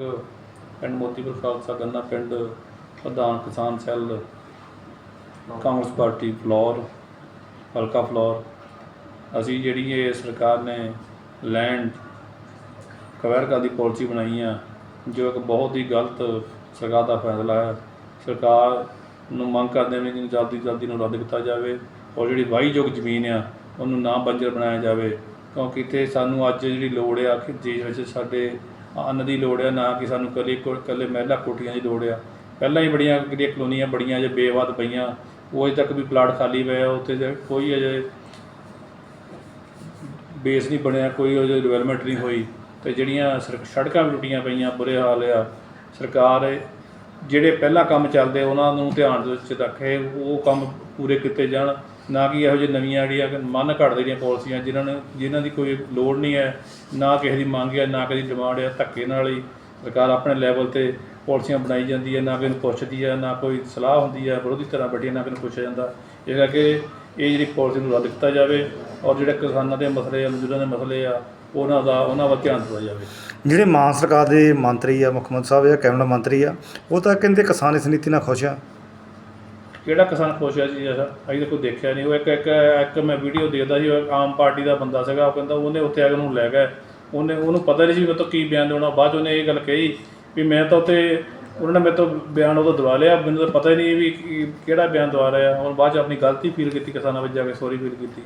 ਪਿੰਡ ਮੋਤੀਪੁਰ ਖਾਲਸਾ ਗੰਨਾ ਪਿੰਡ ਪ੍ਰਧਾਨ ਕਿਸਾਨ ਸੈੱਲ, ਕਾਂਗਰਸ ਪਾਰਟੀ ਫਲੋਰ, ਹਲਕਾ ਫਲੋਰ। ਅਸੀਂ ਜਿਹੜੀ ਇਹ ਸਰਕਾਰ ਨੇ ਲੈਂਡ ਕਵੈਰਕਾ ਦੀ ਪਾਲਿਸੀ ਬਣਾਈ ਆ, ਜੋ ਇੱਕ ਬਹੁਤ ਹੀ ਗਲਤ ਸਰਕਾਰ ਦਾ ਫੈਸਲਾ ਹੈ। ਸਰਕਾਰ ਨੂੰ ਮੰਗ ਕਰਦੇ ਨੇ ਕਿ ਇਹਨੂੰ ਜਲਦੀ ਜਲਦੀ ਨੂੰ ਰੱਦ ਕੀਤਾ ਜਾਵੇ ਔਰ ਜਿਹੜੀ ਵਾਹੀਯੋਗ ਜ਼ਮੀਨ ਆ, ਉਹਨੂੰ ਨਾ ਬੰਜਰ ਬਣਾਇਆ ਜਾਵੇ। ਕਿਉਂਕਿ ਇੱਥੇ ਸਾਨੂੰ ਅੱਜ ਜਿਹੜੀ ਲੋੜ ਆ ਕਿ ਦੇਸ਼ ਵਿੱਚ ਸਾਡੇ ਅੰਨ ਦੀ ਲੋੜ ਆ, ਨਾ ਕਿ ਸਾਨੂੰ ਕੱਲੇ ਕੱਲੇ ਮਹਿਲਾ ਕੋਠੀਆਂ ਦੀ ਲੋੜ ਆ। ਪਹਿਲਾਂ ਹੀ ਬੜੀਆਂ ਜਿਹੜੀਆਂ ਕਲੋਨੀਆਂ ਬੜੀਆਂ ਜੇ ਬੇਵਾਦ ਪਈਆਂ। ਉਹ ਅਜੇ ਤੱਕ ਵੀ ਪਲਾਟ ਖਾਲੀ ਪਏ ਆ, ਉੱਥੇ ਜੇ ਕੋਈ ਅਜੇ ਬੇਸ ਨਹੀਂ ਬਣਿਆ, ਕੋਈ ਉਹਦੀ ਡਿਵੈਲਪਮੈਂਟ ਨਹੀਂ ਹੋਈ। ਤੇ ਜਿਹੜੀਆਂ ਸੜਕ- ਸੜਕਾਂ ਵੀ ਟੁੱਟੀਆਂ ਪਈਆਂ, ਬੁਰੇ ਹਾਲ ਆ। ਸਰਕਾਰ ਜਿਹੜੇ ਪਹਿਲਾਂ ਕੰਮ ਚੱਲਦੇ ਉਹਨਾਂ ਨੂੰ ਧਿਆਨ ਦੇ ਵਿੱਚ ਰੱਖੇ, ਉਹ ਕੰਮ ਪੂਰੇ ਕੀਤੇ ਜਾਣ। ਨਾ ਕਿ ਇਹੋ ਜਿਹੇ ਨਵੀਆਂ ਜਿਹੜੀਆਂ ਮਨ ਘੜਦੇ ਜਿਹੜੀਆਂ ਪਾਲਿਸੀਆਂ ਜਿਨ੍ਹਾਂ ਨੇ ਜਿਨ੍ਹਾਂ ਦੀ ਕੋਈ ਲੋੜ ਨਹੀਂ ਹੈ, ਨਾ ਕਿਸੇ ਦੀ ਮੰਗ ਹੈ, ਨਾ ਕਿਸੇ ਦੀ ਡਿਮਾਂਡ ਹੈ, ਧੱਕੇ ਨਾਲ ਹੀ ਸਰਕਾਰ ਆਪਣੇ ਲੈਵਲ ਤੇ ਪਾਲਿਸੀਆਂ ਬਣਾਈ ਜਾਂਦੀ ਹੈ, ਨਾ ਕਿਸੇ ਨੂੰ ਪੁੱਛਦੀ ਹੈ, ਨਾ ਕੋਈ ਸਲਾਹ ਹੁੰਦੀ ਹੈ, ਵਿਰੋਧੀ ਤਰ੍ਹਾਂ ਬੈਠੀ ਨਾ ਕਿਸੇ ਨੂੰ ਪੁੱਛਿਆ ਜਾਂਦਾ। ਇਸ ਕਰਕੇ ਇਹ ਜਿਹੜੀ ਪਾਲਿਸੀ ਨੂੰ ਰੱਦ ਕੀਤਾ ਜਾਵੇ ਔਰ ਜਿਹੜੇ ਕਿਸਾਨਾਂ ਦੇ ਮਸਲੇ ਆ ਮਜ਼ਦੂਰਾਂ ਦੇ ਮਸਲੇ ਆ ਉਹਨਾਂ ਦਾ ਉਹਨਾਂ ਵੱਲ ਧਿਆਨ ਦਿੱਤਾ ਜਾਵੇ। ਜਿਹੜੇ ਮਾਨ ਸਰਕਾਰ ਦੇ ਮੰਤਰੀ ਆ ਮੁੱਖ ਮੰਤਰੀ ਸਾਹਿਬ ਜਾਂ ਕੈਬਨਿਟ ਮੰਤਰੀ ਆ ਉਹ ਤਾਂ ਕਹਿੰਦੇ ਕਿਸਾਨ ਇਸ ਨੀਤੀ ਨਾਲ ਖੁਸ਼ ਆ। ਕਿਹੜਾ ਕਿਸਾਨ ਖੁਸ਼ ਹੈ ਜੀ? ਐਸਾ ਅਜੇ ਤੱਕ ਕੋਈ ਦੇਖਿਆ ਨਹੀਂ। ਉਹ ਇੱਕ ਇੱਕ ਇੱਕ ਮੈਂ ਵੀਡੀਓ ਦੇਖਦਾ ਸੀ ਉਹ ਆਮ ਪਾਰਟੀ ਦਾ ਬੰਦਾ ਸੀਗਾ ਉਹ ਕਹਿੰਦਾ ਉਹਨੇ ਉੱਥੇ ਆ ਕੇ ਉਹਨੂੰ ਲੈ ਗਿਆ ਉਹਨੇ ਉਹਨੂੰ ਪਤਾ ਨਹੀਂ ਸੀ ਮੇਰੇ ਤੋਂ ਕੀ ਬਿਆਨ ਦੇਣਾ। ਬਾਅਦ 'ਚ ਉਹਨੇ ਇਹ ਗੱਲ ਕਹੀ ਵੀ ਮੈਂ ਤਾਂ ਉੱਥੇ ਉਹਨਾਂ ਨੇ ਮੇਰੇ ਤੋਂ ਬਿਆਨ ਉਦੋਂ ਦਵਾ ਲਿਆ। ਮੈਨੂੰ ਤਾਂ ਪਤਾ ਹੀ ਨਹੀਂ ਵੀ ਕੀ- ਕਿਹੜਾ ਬਿਆਨ ਦਵਾ ਰਿਹਾ ਹੁਣ ਬਾਅਦ 'ਚ ਆਪਣੀ ਗਲਤੀ ਫੀਲ ਕੀਤੀ ਕਿਸਾਨਾਂ ਵਿੱਚ ਜਾ ਕੇ, ਸੌਰੀ ਫੀਲ ਕੀਤੀ।